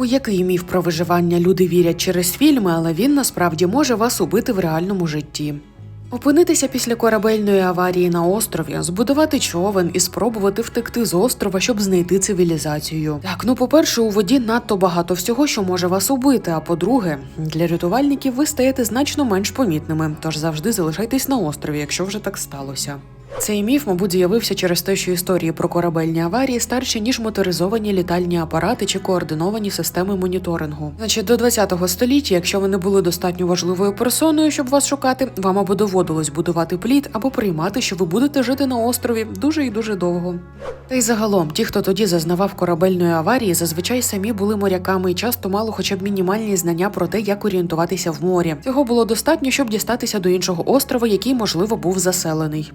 У який міф про виживання люди вірять через фільми, але він насправді може вас убити в реальному житті. Опинитися після корабельної аварії на острові, збудувати човен і спробувати втекти з острова, щоб знайти цивілізацію. Так, ну по-перше, у воді надто багато всього, що може вас убити. А по-друге, для рятувальників ви стаєте значно менш помітними, тож завжди залишайтесь на острові, якщо вже так сталося. Цей міф, мабуть, з'явився через те, що історії про корабельні аварії старші ніж моторизовані літальні апарати чи координовані системи моніторингу. Значить, до 20-го століття, якщо ви не були достатньо важливою персоною, щоб вас шукати, вам або доводилось будувати плід, або приймати, що ви будете жити на острові дуже і дуже довго. Та й загалом, ті, хто тоді зазнавав корабельної аварії, зазвичай самі були моряками і часто мали хоча б мінімальні знання про те, як орієнтуватися в морі. Цього було достатньо, щоб дістатися до іншого острова, який можливо був заселений.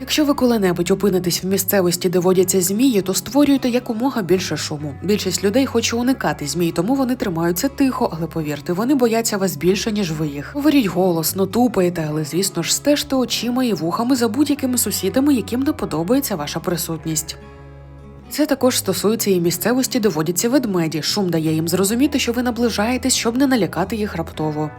Якщо ви коли-небудь опинитесь в місцевості, де водяться змії, то створюєте якомога більше шуму. Більшість людей хоче уникати змій, тому вони тримаються тихо, але повірте, вони бояться вас більше, ніж ви їх. Говоріть голосно, тупаєте, але звісно ж стежте очима і вухами за будь-якими сусідами, яким не подобається ваша присутність. Це також стосується і місцевості, де водяться ведмеді. Шум дає їм зрозуміти, що ви наближаєтесь, щоб не налякати їх раптово.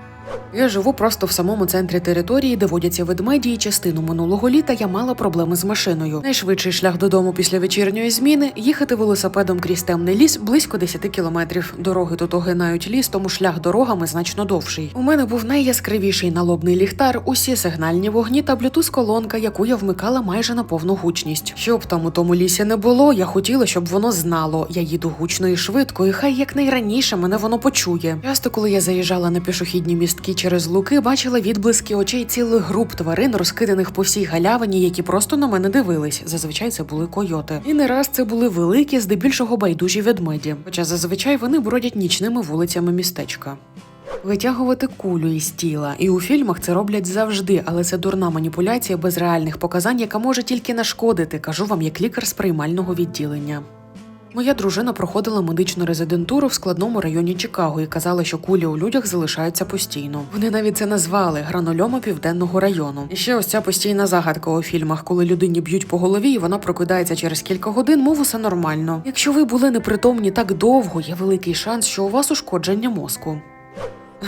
Я живу просто в самому центрі території, де водяться ведмеді, і частину минулого літа я мала проблеми з машиною. Найшвидший шлях додому після вечірньої зміни їхати велосипедом крізь темний ліс близько 10 кілометрів. Дороги тут огинають ліс, тому шлях дорогами значно довший. У мене був найяскравіший налобний ліхтар, усі сигнальні вогні та блютуз колонка, яку я вмикала майже на повну гучність. Щоб там у тому лісі не було, я хотіла, щоб воно знало. Я їду гучно і швидко, і хай якнайраніше мене воно почує. Часто, коли я заїжджала на пішохідні містки через луки, бачила відблиски очей цілих груп тварин, розкиданих по всій галявині, які просто на мене дивились. Зазвичай це були койоти. І не раз це були великі, здебільшого байдужі ведмеді. Хоча зазвичай вони бродять нічними вулицями містечка. Витягувати кулю із тіла, і у фільмах це роблять завжди, але це дурна маніпуляція без реальних показань, яка може тільки нашкодити. Кажу вам як лікар з приймального відділення. Моя дружина проходила медичну резидентуру в складному районі Чикаго і казала, що кулі у людях залишаються постійно. Вони навіть це назвали гранульома південного району. І ще ось ця постійна загадка у фільмах, коли людині б'ють по голові, і вона прокидається через кілька годин, мов усе нормально. Якщо ви були непритомні так довго, є великий шанс, що у вас ушкодження мозку.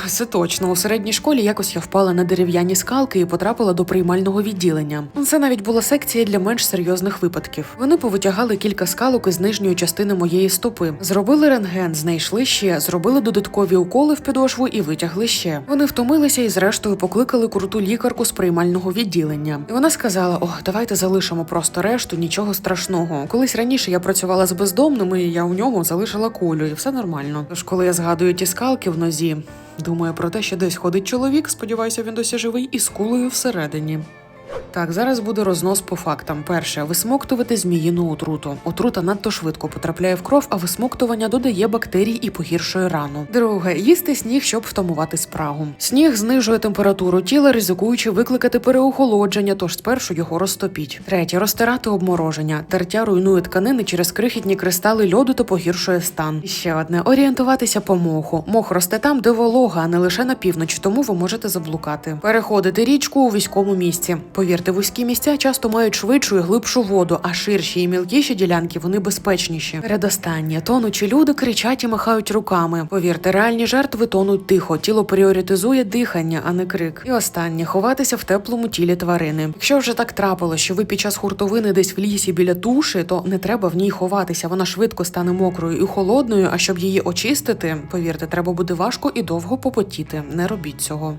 Це точно. У середній школі якось я впала на дерев'яні скалки і потрапила до приймального відділення. Це навіть була секція для менш серйозних випадків. Вони повитягали кілька скалок із нижньої частини моєї стопи, зробили рентген, знайшли ще, зробили додаткові уколи в підошву і витягли ще. Вони втомилися і зрештою покликали круту лікарку з приймального відділення. І вона сказала: О, давайте залишимо просто решту, нічого страшного. Колись раніше я працювала з бездомними, і я у нього залишила кулю, і все нормально. Тож, коли я згадую ті скалки в нозі, Думаю про те, що десь ходить чоловік, сподіваюся, він досі живий, і з кулею всередині. Так, зараз буде рознос по фактам. Перше, висмоктувати зміїну отруту. Отрута надто швидко потрапляє в кров, а висмоктування додає бактерій і погіршує рану. Друге, їсти сніг, щоб втамувати спрагу. Сніг знижує температуру тіла, ризикуючи викликати переохолодження, тож спершу його розтопіть. Третє, розтирати обмороження. Тертя руйнує тканини через крихітні кристали льоду та погіршує стан. І ще одне орієнтуватися по моху. Мох росте там, де волога, а не лише на північ, тому ви можете заблукати. Переходити річку у військовому місці. Повірте, вузькі місця часто мають швидшу і глибшу воду, а ширші і мілкіші ділянки вони безпечніші. Передостаннє тонучі люди кричать і махають руками. Повірте, реальні жертви тонуть тихо. Тіло пріоритизує дихання, а не крик. І останнє ховатися в теплому тілі тварини. Якщо вже так трапилось, що ви під час хуртовини десь в лісі біля туші, то не треба в ній ховатися. Вона швидко стане мокрою і холодною. А щоб її очистити, повірте, треба буде важко і довго попотіти. Не робіть цього.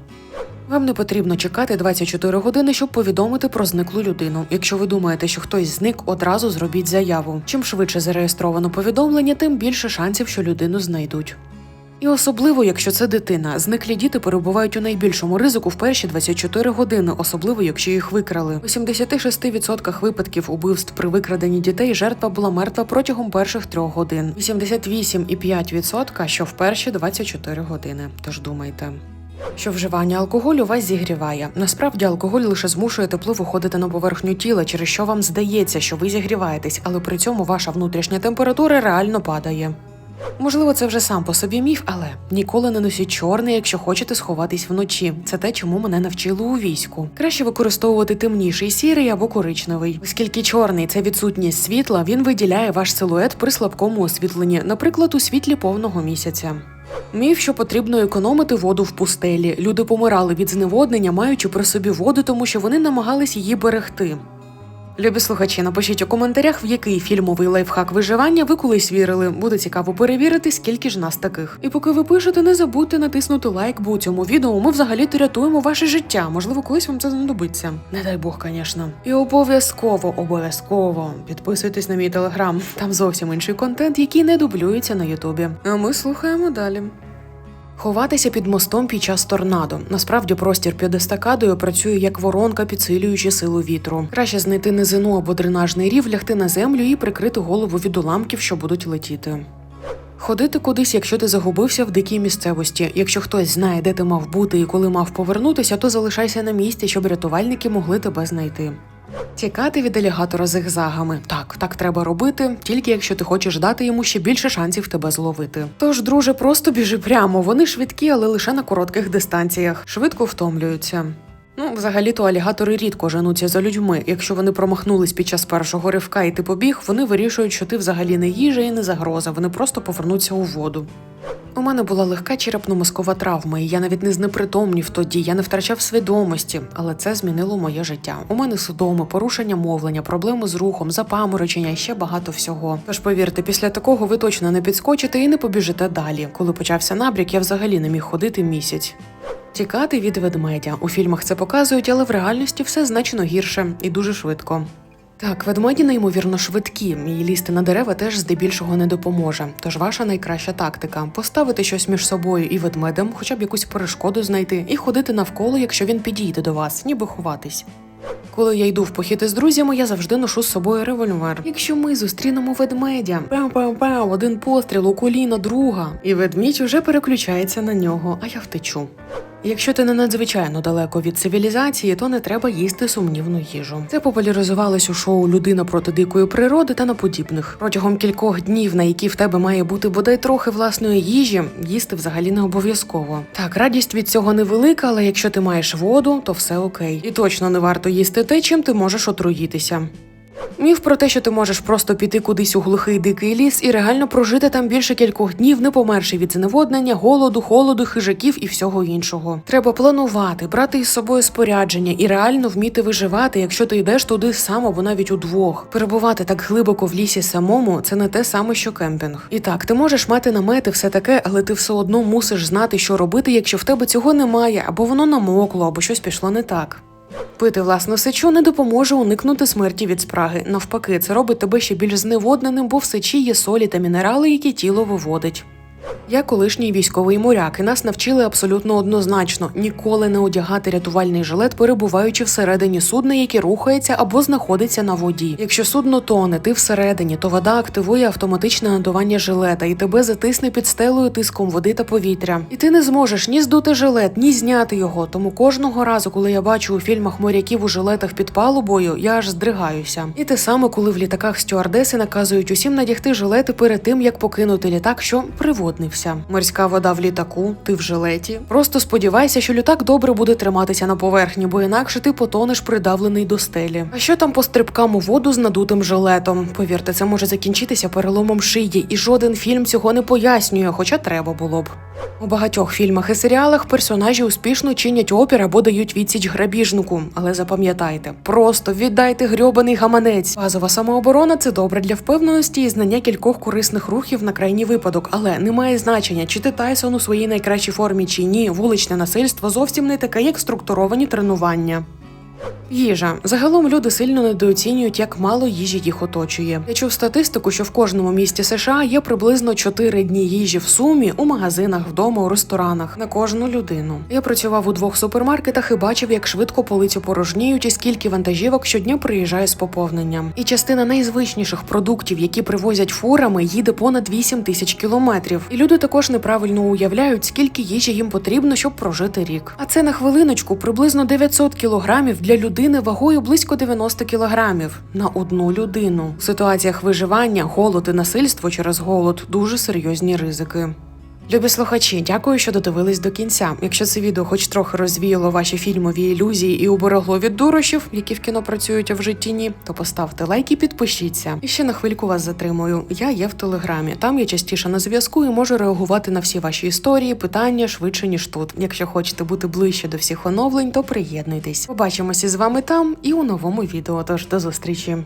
Вам не потрібно чекати 24 години, щоб повідомити про зниклу людину. Якщо ви думаєте, що хтось зник, одразу зробіть заяву. Чим швидше зареєстровано повідомлення, тим більше шансів, що людину знайдуть. І особливо, якщо це дитина, зниклі діти перебувають у найбільшому ризику в перші 24 години, особливо якщо їх викрали. У 76% випадків убивств при викраденні дітей жертва була мертва протягом перших трьох годин. 88,5% що в перші 24 години. Тож думайте. Що вживання алкоголю вас зігріває. Насправді алкоголь лише змушує тепло виходити на поверхню тіла, через що вам здається, що ви зігріваєтесь, але при цьому ваша внутрішня температура реально падає. Можливо, це вже сам по собі міф, але ніколи не носіть чорний, якщо хочете сховатись вночі. Це те, чому мене навчили у війську. Краще використовувати темніший сірий або коричневий, оскільки чорний це відсутність світла, він виділяє ваш силует при слабкому освітленні, наприклад, у світлі повного місяця. Міф, що потрібно економити воду в пустелі. Люди помирали від зневоднення, маючи при собі воду, тому що вони намагались її берегти. Любі слухачі, напишіть у коментарях, в який фільмовий лайфхак виживання ви колись вірили. Буде цікаво перевірити, скільки ж нас таких. І поки ви пишете, не забудьте натиснути лайк, бо у цьому відео ми взагалі-то рятуємо ваше життя. Можливо, колись вам це знадобиться. Не дай Бог, звісно. І обов'язково, обов'язково підписуйтесь на мій телеграм. Там зовсім інший контент, який не дублюється на Ютубі. А ми слухаємо далі. Ховатися під мостом під час торнадо. Насправді простір під естакадою працює як воронка, підсилюючи силу вітру. Краще знайти низину або дренажний рів, лягти на землю і прикрити голову від уламків, що будуть летіти. Ходити кудись, якщо ти загубився в дикій місцевості. Якщо хтось знає, де ти мав бути і коли мав повернутися, то залишайся на місці, щоб рятувальники могли тебе знайти. Тікати від алігатора зигзагами. Так, так треба робити, тільки якщо ти хочеш дати йому ще більше шансів тебе зловити. Тож, друже, просто біжи прямо. Вони швидкі, але лише на коротких дистанціях. Швидко втомлюються. Ну, взагалі-то алігатори рідко женуться за людьми. Якщо вони промахнулись під час першого ривка і ти побіг, вони вирішують, що ти взагалі не їжа і не загроза. Вони просто повернуться у воду. У мене була легка черепно-мозкова травма, і я навіть не знепритомнів тоді, я не втрачав свідомості, але це змінило моє життя. У мене судоми, порушення мовлення, проблеми з рухом, запаморочення і ще багато всього. Тож повірте, після такого ви точно не підскочите і не побіжите далі. Коли почався набряк, я взагалі не міг ходити місяць. Тікати від ведмедя. У фільмах це показують, але в реальності все значно гірше і дуже швидко. Так, ведмеді неймовірно швидкі, і лізти на дерева теж здебільшого не допоможе. Тож ваша найкраща тактика поставити щось між собою і ведмедем, хоча б якусь перешкоду знайти, і ходити навколо, якщо він підійде до вас, ніби ховатись. Коли я йду в похід із друзями, я завжди ношу з собою револьвер. Якщо ми зустрінемо ведмедя, пау-пау-пау, один постріл у коліно друга, і ведмідь уже переключається на нього, а я втечу. Якщо ти не надзвичайно далеко від цивілізації, то не треба їсти сумнівну їжу. Це популяризувалось у шоу Людина проти дикої природи та на подібних. Протягом кількох днів, на які в тебе має бути бодай трохи власної їжі, їсти взагалі не обов'язково. Так, радість від цього невелика, але якщо ти маєш воду, то все окей. І точно не варто їсти те, чим ти можеш отруїтися. Міф про те, що ти можеш просто піти кудись у глухий дикий ліс і реально прожити там більше кількох днів, не померши від зневоднення, голоду, холоду, хижаків і всього іншого. Треба планувати, брати із собою спорядження і реально вміти виживати, якщо ти йдеш туди сам або навіть удвох. Перебувати так глибоко в лісі самому це не те саме, що кемпінг. І так, ти можеш мати намети, все таке, але ти все одно мусиш знати, що робити, якщо в тебе цього немає, або воно намокло, або щось пішло не так. Пити власну сечу не допоможе уникнути смерті від спраги. Навпаки, це робить тебе ще більш зневодненим, бо в сечі є солі та мінерали, які тіло виводить. Я колишній військовий моряк, і нас навчили абсолютно однозначно ніколи не одягати рятувальний жилет, перебуваючи всередині судна, яке рухається або знаходиться на воді. Якщо судно тоне, ти всередині, то вода активує автоматичне надування жилета і тебе затисне під стелею тиском води та повітря. І ти не зможеш ні здути жилет, ні зняти його. Тому кожного разу, коли я бачу у фільмах моряків у жилетах під палубою, я аж здригаюся. І те саме, коли в літаках стюардеси наказують усім надягти жилети перед тим, як покинути літак, що приводнився. Морська вода в літаку, ти в жилеті. Просто сподівайся, що літак добре буде триматися на поверхні, бо інакше ти потонеш придавлений до стелі. А що там по стрибкам у воду з надутим жилетом? Повірте, це може закінчитися переломом шиї, і жоден фільм цього не пояснює, хоча треба було б. У багатьох фільмах і серіалах персонажі успішно чинять опір або дають відсіч грабіжнику. Але запам'ятайте, просто віддайте грьобаний гаманець. Базова самооборона це добре для впевненості і знання кількох корисних рухів на крайній випадок, але не має значення, чи ти Тайсон у своїй найкращій формі чи ні. Вуличне насильство зовсім не таке, як структуровані тренування. Їжа загалом люди сильно недооцінюють, як мало їжі їх оточує. Я чув статистику, що в кожному місті США є приблизно 4 дні їжі в сумі у магазинах, вдома, у ресторанах на кожну людину. Я працював у двох супермаркетах і бачив, як швидко полиці порожніють і скільки вантажівок щодня приїжджає з поповненням. І частина найзвичніших продуктів, які привозять фурами, їде понад 8 тисяч кілометрів. І люди також неправильно уявляють, скільки їжі їм потрібно, щоб прожити рік. А це на хвилиночку приблизно 900 кілограмів для для людини вагою близько 90 кілограмів на одну людину. В ситуаціях виживання, голод і насильство через голод дуже серйозні ризики. Любі слухачі, дякую, що додивились до кінця. Якщо це відео хоч трохи розвіяло ваші фільмові ілюзії і уберегло від дурощів, які в кіно працюють а в житті ні, то поставте лайк і підпишіться. І ще на хвильку вас затримую. Я є в телеграмі. Там я частіше на зв'язку і можу реагувати на всі ваші історії, питання швидше ніж тут. Якщо хочете бути ближче до всіх оновлень, то приєднуйтесь. Побачимося з вами там і у новому відео. Тож до зустрічі.